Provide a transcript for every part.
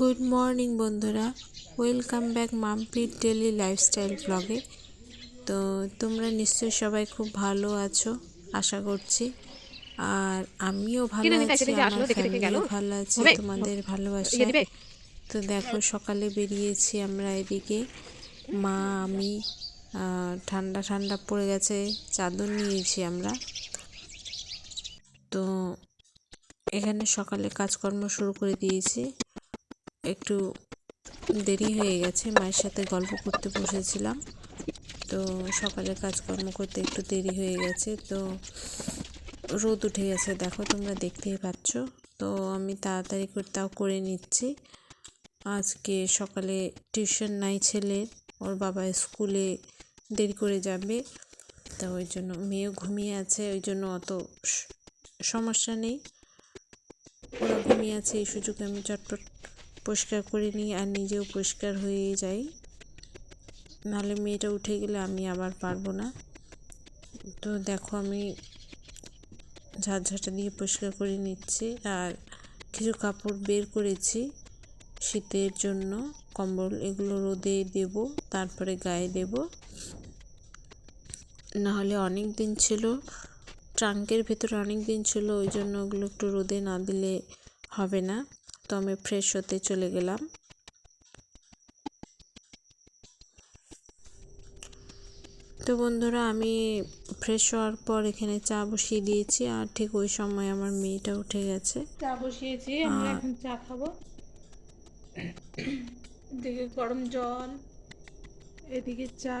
Good morning বন্ধুরা। Welcome back মাম্পির daily lifestyle ব্লগে। তো তোমরা নিশ্চয়ই সবাই খুব ভালো আছো আশা করছি। আর আমিও ভালো আছি আমার। ফ্যামিলিও ভালো আছে তোমাদের ভালোবাসা ইয়ে তো দেখো সকালে বেরিয়েছি আমরা এদিকে। মা আমি ঠান্ডা ঠান্ডা পড়ে গেছে চাদর নিয়েছি আমরা। তো এখানে সকালে কাজকর্ম শুরু করে দিয়েছি। একটু দেরি হয়ে গেছে। মায়ের সাথে গল্প করতে বসেছিলাম। তো সকালে কাজকর্ম করতে একটু দেরি হয়ে গেছে। তো রোদ উঠে গেছে, দেখো তোমরা দেখতেই পাচ্ছ। তো আমি তাড়াতাড়ি করে তাও করে নিচ্ছি। আজকে সকালে টিউশন নাই ছেলের ওর বাবা স্কুলে দেরি করে যাবে। তো ওই জন্য মেয়েও ঘুমিয়ে আছে, ওই জন্য অত সমস্যা নেই। ওরা ঘুমিয়ে আছে, এই সুযোগে আমি চটপট পরিষ্কার করে নিই আর নিজেও পরিষ্কার হয়ে যাই। নাহলে মেয়েটা উঠে গেলে আমি আবার পারব না। তো দেখো আমি ঝাঁঝাটা দিয়ে পরিষ্কার করে নিচ্ছি আর কিছু কাপড় বের করেছি শীতের জন্য। কম্বল এগুলো রোদে দেব, তারপরে গায়ে দেব। নাহলে অনেক দিন ছিল, ট্রাঙ্কের ভেতরে অনেক দিন ছিল, ওই জন্য ওগুলো একটু রোদে না দিলে হবে না। তো আমি ফ্রেশ হতে চলে গেলাম। তো বন্ধুরা আমি ফ্রেশ হওয়ার পর এখানে চা বসিয়ে দিয়েছি আর ঠিক ওই সময় আমার মেয়েটা উঠে গেছে। চা বসিয়েছি আমরা এখন চা খাব। এদিকে গরম জল এদিকে চা।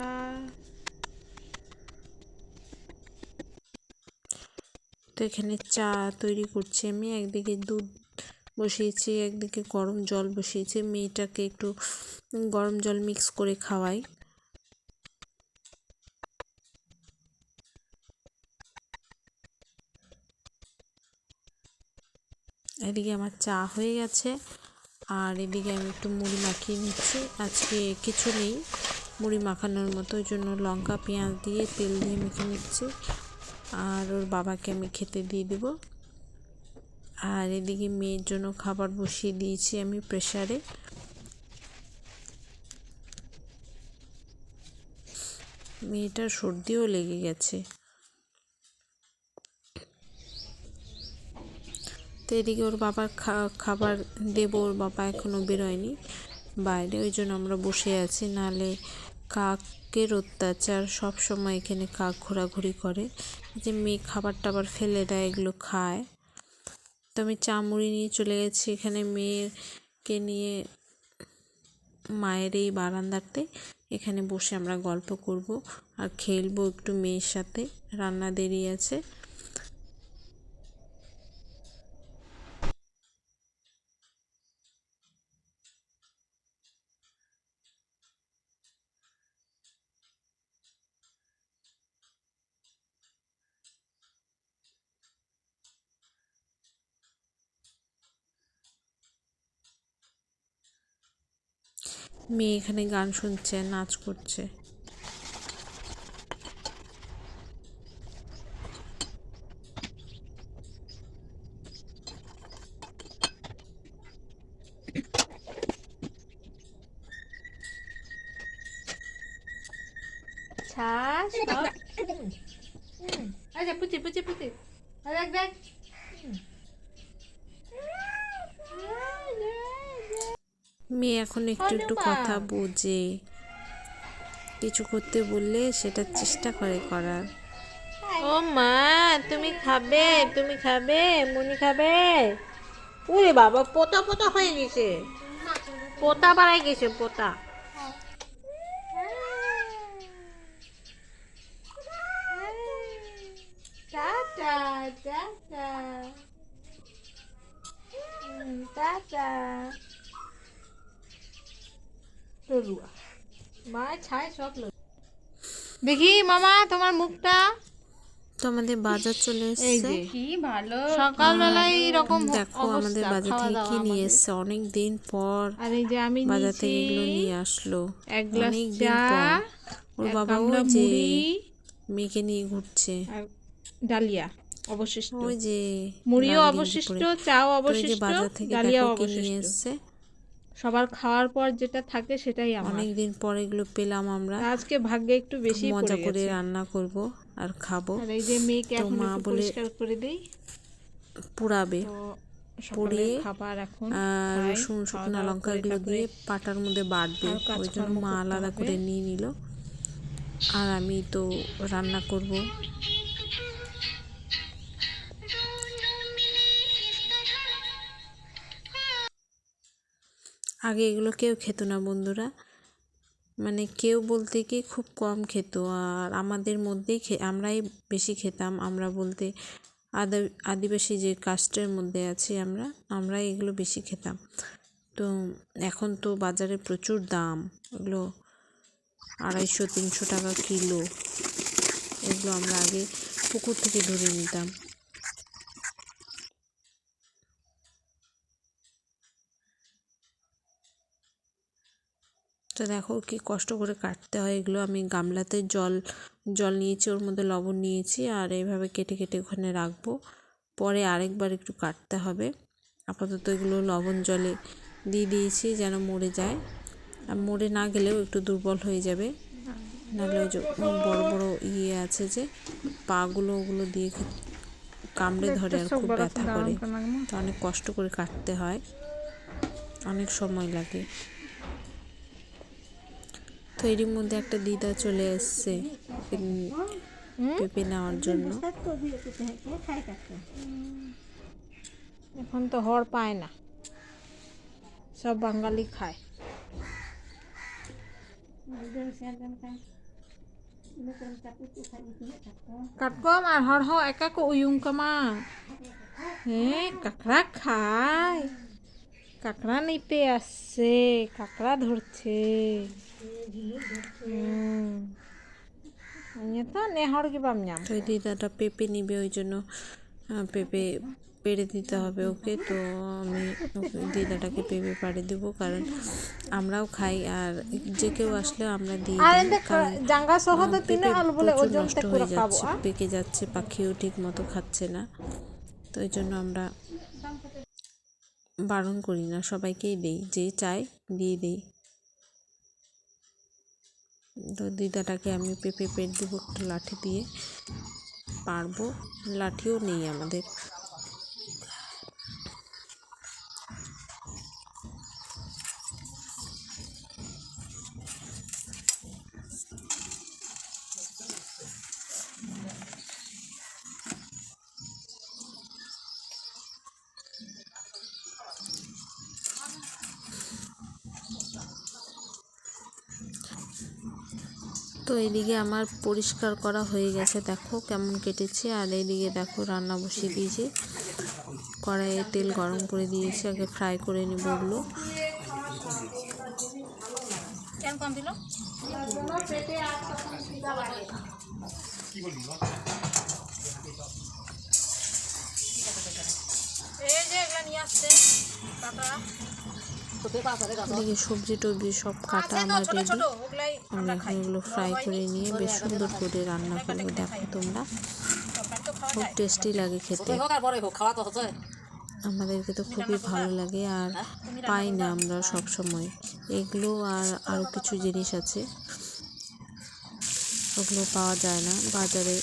তো এখানে চা তৈরি করছি আমি একদিকে দুধ বসিয়েছি, একদিকে গরম জল বসিয়েছি, মেয়েটাকে একটু গরম জল মিক্স করে খাওয়াই। এদিকে আমার চা হয়ে গেছে, আর এদিকে আমি একটু মুড়ি মাখিয়ে নিচ্ছি। আজকে কিছু নেই, মুড়ি মাখানোর মতো, ওই জন্য লঙ্কা, পেঁয়াজ দিয়ে তেল দিয়ে মেখে নিচ্ছি। আর ওর বাবাকে আমি খেতে দিয়ে দেবো। আর এদিকে মেয়ের জন্য খাবার বসিয়ে দিয়েছি আমি প্রেশারে মেয়েটার সর্দিও লেগে গেছে। তো এদিকে ওর বাবার খাবার দেবো, ওর বাবা এখনও বেরোয়নি। বাইরে, ওই জন্য আমরা বসে আছি। নাহলে কাকের অত্যাচার সব সময় এখানে কাক ঘোরাঘুরি করে। যে মেয়ে খাবার টাবার ফেলে দেয়, এগুলো খায়। তো আমি চা মুড়ি নিয়ে চলে গেছি। এখানে মেয়েকে নিয়ে মায়ের এই বারান্দাতে। এখানে বসে আমরা গল্প করব আর খেলব একটু মেয়ের সাথে। রান্না দেরি আছে। মেয়ে এখানে গান শুনছে নাচ করছে। আচ্ছা পুচি পুচি পুচি দেখ দেখ মেয়ে এখন একটু একটু কথা বোঝে। কিছু করতে বললে সেটা চেষ্টা করে করার। ও মা তুমি খাবে তুমি খাবে মনি খাবে। ওরে বাবা পোতা পোতা হয়ে গেছে। পোতা বাড়াই গেছে পোতা। Tata tata. হুম, তরুয়া মা ছাই সব দেখি মামা তোমার মুখটা। আমাদের বাজার চলে এসেছে। কি ভালো। সকালবেলায় এরকম দেখো আমাদের বাজার থেকে কি নিয়ে। এসছে। অনেক দিন পর আর এই যে আমি বাজার থেকে এগুলো নিয়ে আসলো। এক গ্লাস চা ওর বাবা যে মুড়ি। মেয়েকে নিয়ে ঘুরছে। আর ডালিয়া অবশিষ্ট। ওই যে মুড়িও অবশিষ্ট চাও অবশিষ্ট বাজার থেকে ডালিয়াও দেখো কি নিয়ে অবশিষ্ট। এসছে। সবার খাওয়ার পর যেটা থাকে সেটাই আমার। অনেক দিন পর এগুলো পেলাম আমরা। আজকে ভাগ্যে একটু বেশি মজা করে রান্না করব আর খাব। আর এই যে মেয়েকে এখন মা বলে- করে দেই। পুড়াবে। তো পুড়িয়ে, খাবার এখন আর রসুন শুকনো লঙ্কা এগুলো দিয়ে পাটার মধ্যে বাটবে। ওই জন্য মা আলাদা করে নিয়ে নিল। আর আমি তো রান্না করব। আগে এগুলো কেউ খেত না বন্ধুরা। মানে কেউ বলতে কি খুব কম খেত। আর আমাদের মধ্যেই আমরাই বেশি খেতাম। আমরা বলতে আদা আদিবাসী যে কাস্টের মধ্যে আছি আমরা আমরা এগুলো বেশি খেতাম। তো এখন তো বাজারে প্রচুর দাম। এগুলো আড়াইশো, তিনশো টাকা কিলো। এগুলো আমরা আগে পুকুর থেকে ধরে নিতাম। তো দেখো কি কষ্ট করে কাটতে হয় এগুলো। আমি গামলাতে জল জল নিয়েছি ওর মধ্যে লবণ নিয়েছি আর এইভাবে কেটে কেটে ওখানে রাখব। পরে আরেকবার একটু কাটতে হবে। আপাতত এগুলো লবণ জলে দিয়ে দিয়েছি যেন মরে যায়। আর মরে না গেলেও একটু দুর্বল হয়ে যাবে। নাহলে ওই যে বড় বড় ইয়ে আছে যে পাগুলো ওগুলো দিয়ে কামড়ে ধরে আর খুব ব্যথা করে। তো অনেক কষ্ট করে কাটতে হয়। অনেক সময় লাগে। তো এরই মধ্যে একটা দিদা চলে এসছে পেঁপে নেওয়ার জন্য। এখন তো হড় পায় না, সব বাঙালি খায়। কাটকম আর হড় হ একা কো উয়ুং কামা। হ্যাঁ কাকড়া খায়, কাকড়া নিতে আসছে, কাকড়া ধরছে। তো দিদাটা পেঁপে নিবে ওই জন্য পেঁপে পেড়ে দিতে হবে ওকে তো আমি দিদাটাকে পেঁপে পাড়ে দেবো কারণ আমরাও খাই আর যে কেউ আসলেও আমরা দিই পেঁপে প্রচুর নষ্ট হয়ে যাচ্ছে পেকে যাচ্ছে পাখিও ঠিক মতো খাচ্ছে না তো ওই জন্য আমরা বারণ করি না সবাইকেই দেই যে চায় দিয়ে দেই। তো দিদাটাকে আমি পেঁপে পেট দেবো একটু লাঠি দিয়ে। পারব। লাঠিও নেই আমাদের। তো এদিকে আমার পরিষ্কার করা হয়ে গেছে, দেখো কেমন কেটেছে। আর এইদিকে দেখো রান্না বসিয়ে দিয়েছি। কড়াইয়ে তেল গরম করে দিয়েছি, আগে ফ্রাই করে নেব ওগুলো। এদিকে সবজি টবজি সব কাটা আমার রেডি আমি এখন এগুলো ফ্রাই করে নিয়ে বেশ সুন্দর করে রান্না করব। দেখো তোমরা। খুব টেস্টি লাগে খেতে। আমাদেরকে তো খুবই ভালো লাগে আর পাই না আমরা সব সময়। এগুলো আর আরও কিছু জিনিস আছে। ওগুলো পাওয়া যায় না। বাজারে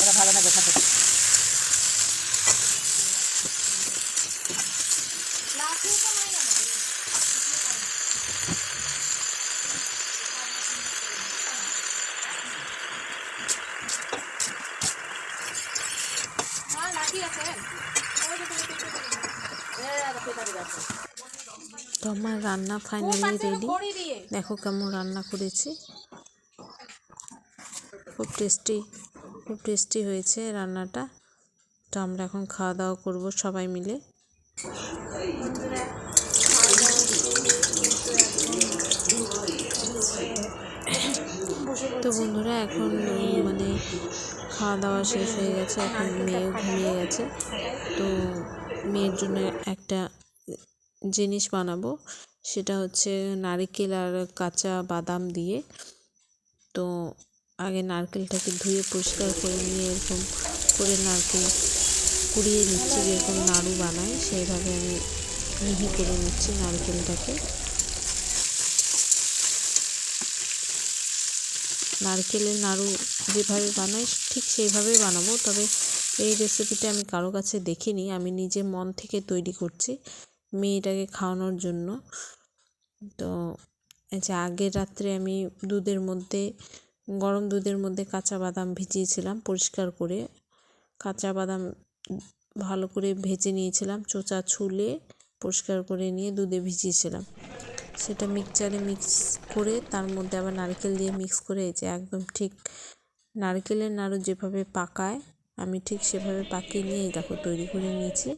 এটা ভালো না দেখাতে ঠিক আছে। তো আমার রান্না ফাইনালি রেডি দেখো কেমন রান্না করেছি। খুব টেস্টি খুব টেস্টি হয়েছে রান্নাটা। তো আমরা এখন খাওয়া দাওয়া করব সবাই মিলে। তো বন্ধুরা এখন মানে খাওয়া দাওয়া শেষ হয়ে গেছে। এখন মেয়েও ঘুমিয়ে গেছে। তো মেয়ের জন্য একটা জিনিস বানাবো। সেটা হচ্ছে নারকেল আর কাঁচা বাদাম দিয়ে। তো আগে নারকেলটাকে ধুয়ে পরিষ্কার করে নিয়ে এরকম করে নারকেল কুড়িয়ে নিচ্ছি, যেরকম নাড়ু বানায় সেইভাবে আমি মিহি করে নিচ্ছি নারকেলটাকে। নারকেলের নাড়ু যেভাবে বানাই, ঠিক সেইভাবেই বানাবো। তবে এই রেসিপিটা আমি কারও কাছে দেখিনি, আমি নিজে মন থেকে তৈরি করছি। মেয়েটাকে খাওয়ানোর জন্য। তো যে আগের রাত্রে আমি দুধের মধ্যে, গরম দুধের মধ্যে কাঁচা বাদাম ভিজিয়েছিলাম পরিষ্কার করে। কাঁচা বাদাম ভালো করে ভেজে নিয়েছিলাম, চোচা ছুলে পরিষ্কার করে নিয়ে দুধে ভিজিয়েছিলাম। সেটা মিক্সচারে মিক্স করে তার মধ্যে আবার নারকেল দিয়ে মিক্স করে যে একদম ঠিক নারকেলের নাড়ু যেভাবে পাকায়, আমি ঠিক সেভাবে পাকিয়ে নিয়ে দেখো তৈরি করে নিয়েছি।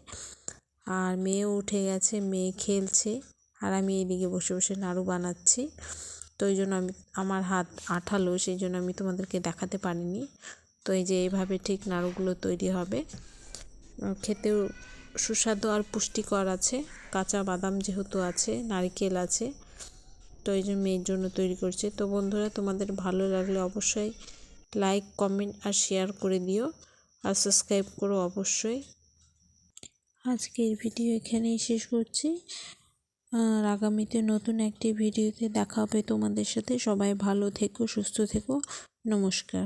আর মেয়েও উঠে গেছে, মেয়ে খেলছে আর আমি এইদিকে বসে বসে নাড়ু বানাচ্ছি। তো ওই জন্য আমি, আমার হাত আঠালো, সেই জন্য আমি তোমাদেরকে দেখাতে পারিনি। তো এই যে এইভাবে ঠিক নাড়ুগুলো তৈরি হবে। খেতেও সুস্বাদু আর পুষ্টিকর আছে। কাঁচা বাদাম যেহেতু আছে, নারকেল আছে, তো এই জন্য মেয়ের জন্য তৈরি করছে। তো বন্ধুরা, তোমাদের ভালো লাগলে অবশ্যই লাইক, কমেন্ট আর শেয়ার করে দিও। আর সাবস্ক্রাইব করো অবশ্যই। আজকের ভিডিও এখানেই শেষ করছি। আর আগামীতে নতুন একটি ভিডিওতে দেখা হবে তোমাদের সাথে। সবাই ভালো থেকো, সুস্থ থেকো। নমস্কার।